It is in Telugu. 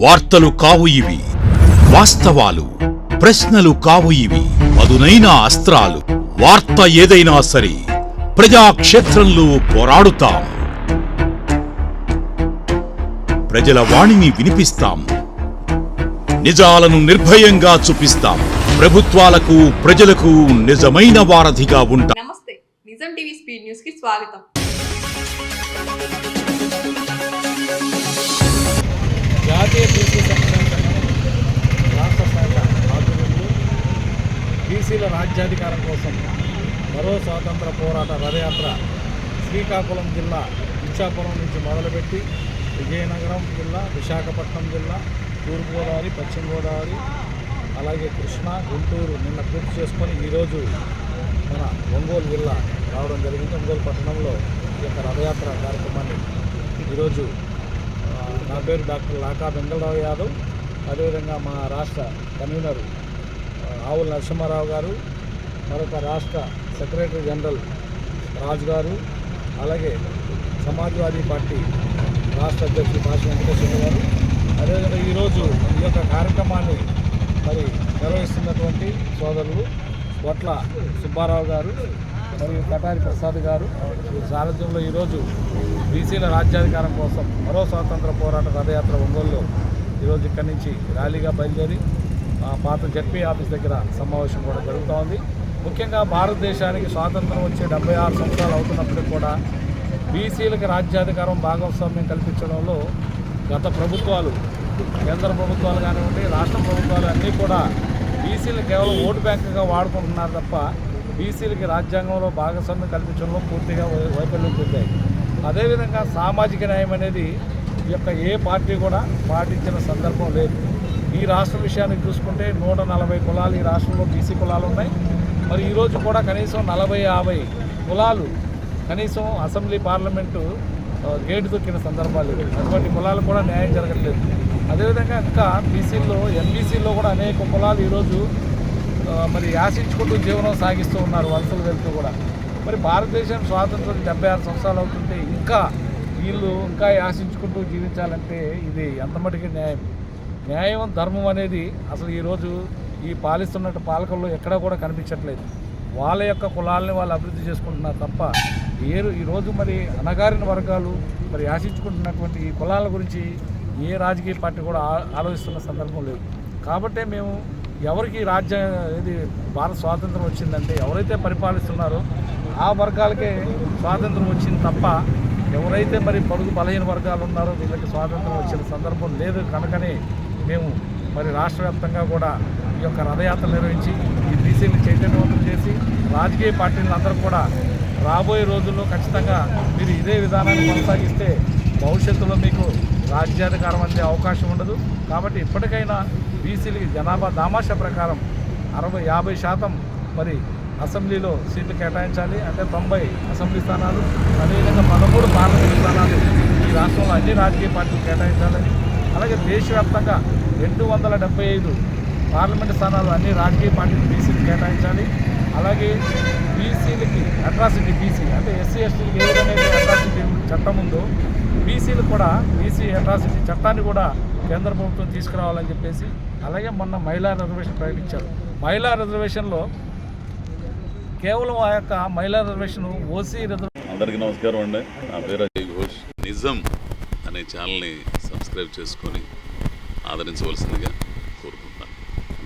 వార్తలు కావు ఇవి. వాస్తవాలు ప్రశ్నలు కావు ఇవి. అదునైన అస్త్రాలు వార్త ఏదైనా సరే ప్రజాక్షేత్రంలో పోరాడుతాం. ప్రజల వాణిని వినిపిస్తాం. నిజాలను నిర్భయంగా చూపిస్తాం. ప్రభుత్వాలకు ప్రజలకు నిజమైన వారధిగా ఉంటాం. నమస్తే. నిజం టీవీ స్పీడ్ న్యూస్కి స్వాగతం. జాతీయ బీసీ సంక్షేమ సంఘం రాష్ట్ర శాఖ ఆధ్వర్యంలో బీసీల రాజ్యాధికారం కోసం మరో స్వాతంత్ర పోరాట రథయాత్ర శ్రీకాకుళం జిల్లా ఇచ్చాపురం నుంచి మొదలుపెట్టి విజయనగరం జిల్లా విశాఖపట్నం జిల్లా తూర్పుగోదావరి పశ్చిమ గోదావరి అలాగే కృష్ణా గుంటూరు నిన్న పూర్తి చేసుకొని ఈరోజు మన ఒంగోలు జిల్లా రావడం జరిగింది. ఒంగోలు పట్టణంలో ఈ యొక్క రథయాత్ర కార్యక్రమాన్ని ఈరోజు నా పేరు డాక్టర్ లాకా వెంకటరావు యాదవ్. అదేవిధంగా మా రాష్ట్ర కన్వీనర్ ఆవుల నరసింహారావు గారు మరొక రాష్ట్ర సెక్రటరీ జనరల్ రాజు గారు అలాగే సమాజ్వాదీ పార్టీ రాష్ట్ర అధ్యక్షుడు భాష వెంకటేశ్వర గారు. అదేవిధంగా ఈరోజు ఈ యొక్క కార్యక్రమాన్ని మరి నిర్వహిస్తున్నటువంటి సోదరులు వట్ల సుబ్బారావు గారు మరియు కటారి ప్రసాద్ గారు సారథ్యంలో ఈరోజు బీసీల రాజ్యాధికారం కోసం మరో స్వాతంత్ర పోరాట రథయాత్ర ఒంగోలులో ఈరోజు ఇక్కడి నుంచి ర్యాలీగా బయలుదేరి ఆ పాత జడ్పీ ఆఫీస్ దగ్గర సమావేశం కూడా జరుగుతూ ఉంది ముఖ్యంగా భారతదేశానికి స్వాతంత్రం వచ్చే డెబ్బై ఆరు సంవత్సరాలు అవుతున్నప్పటికీ కూడా బీసీలకు రాజ్యాధికారం భాగస్వామ్యం కల్పించడంలో గత ప్రభుత్వాలు కేంద్ర ప్రభుత్వాలు కానివ్వండి రాష్ట్ర ప్రభుత్వాలు అన్నీ కూడా బీసీలు కేవలం ఓటు బ్యాంకుగా వాడుకుంటున్నారు తప్ప బీసీలకి రాజ్యాంగంలో భాగస్వామ్యం కల్పించడంలో పూర్తిగా వై- వైఫల్యం పొందాయి. అదేవిధంగా సామాజిక న్యాయం అనేది ఈ యొక్క ఏ పార్టీ కూడా పాటించిన సందర్భం లేదు. ఈ రాష్ట్ర విషయానికి చూసుకుంటే నూట నలభై కులాలు ఈ రాష్ట్రంలో బీసీ కులాలు ఉన్నాయి. మరి ఈరోజు కూడా కనీసం నలభై యాభై కులాలు కనీసం అసెంబ్లీ పార్లమెంటు గేటు దొక్కిన సందర్భాలు అటువంటి కులాలు కూడా న్యాయం జరగట్లేదు. అదేవిధంగా ఇంకా బీసీల్లో ఎంబీసీల్లో కూడా అనేక కులాలు ఈరోజు మరి యాసించుకుంటూ జీవనం సాగిస్తూ ఉన్నారు వలసలు వెళ్తూ కూడా. మరి భారతదేశం స్వాతంత్రం డెబ్బై ఆరు సంవత్సరాలు అవుతుంటే ఇంకా వీళ్ళు ఇంకా యాసించుకుంటూ జీవించాలంటే ఇది ఎంతమటికి న్యాయం? న్యాయం ధర్మం అనేది అసలు ఈరోజు ఈ పాలిస్తున్నట్టు పాలకుల్లో ఎక్కడా కూడా కనిపించట్లేదు. వాళ్ళ యొక్క కులాలని వాళ్ళు అభివృద్ధి చేసుకుంటున్నారు తప్ప ఏ ఈరోజు మరి అణగారిన వర్గాలు మరి ఆశించుకుంటున్నటువంటి ఈ కులాల గురించి ఏ రాజకీయ పార్టీ కూడా ఆలోచిస్తున్న సందర్భం లేదు. కాబట్టే మేము ఎవరికి రాజ్య ఇది భారత స్వాతంత్రం వచ్చిందంటే ఎవరైతే పరిపాలిస్తున్నారో ఆ వర్గాలకే స్వాతంత్రం వచ్చింది తప్ప ఎవరైతే మరి పొడుగు బలహీన వర్గాలు ఉన్నారో వీళ్ళకి స్వాతంత్రం వచ్చిన సందర్భం లేదు కనుకనే మేము మరి రాష్ట్ర వ్యాప్తంగా కూడా ఈ యొక్క రథయాత్ర నిర్వహించి ఈ బీసీని చైతన్యవంతం చేసి రాజకీయ పార్టీలను అందరూ కూడా రాబోయే రోజుల్లో ఖచ్చితంగా మీరు ఇదే విధానాన్ని కొనసాగిస్తే భవిష్యత్తులో మీకు రాజ్యాధికారం అందే అవకాశం ఉండదు. కాబట్టి ఇప్పటికైనా బీసీలకి జనాభా దామాష ప్రకారం అరవై యాభై శాతం మరి అసెంబ్లీలో సీట్లు కేటాయించాలి. అంటే తొంభై అసెంబ్లీ స్థానాలు అదేవిధంగా పదమూడు పార్లమెంట్ స్థానాలు ఈ రాష్ట్రంలో అన్ని రాజకీయ పార్టీలు కేటాయించాలని అలాగే దేశవ్యాప్తంగా రెండు వందల డెబ్బై ఐదు పార్లమెంట్ స్థానాలు అన్ని రాజకీయ పార్టీలు బీసీలు కేటాయించాలి. అలాగే బీసీలకి అట్రాసిటీ బీసీ అంటే ఎస్సీ ఎస్టీలకి ఏ విధంగా అట్రాసిటీ చట్టం ఉందో బీసీలు కూడా బీసీ అట్రాసిటీ చట్టాన్ని కూడా కేంద్ర ప్రభుత్వం తీసుకురావాలని చెప్పేసి అలాగే మొన్న మహిళా రిజర్వేషన్ ప్రకటించారు. మహిళా రిజర్వేషన్లో కేవలం ఆ యొక్క మహిళా రిజర్వేషన్ ఓసీ రిజర్వేషన్ అందరికీ నమస్కారం అండి. నా పేరు అజయ్ ఘోష్. నిజం అనే ఛానల్ని సబ్స్క్రైబ్ చేసుకొని ఆదరించవలసిందిగా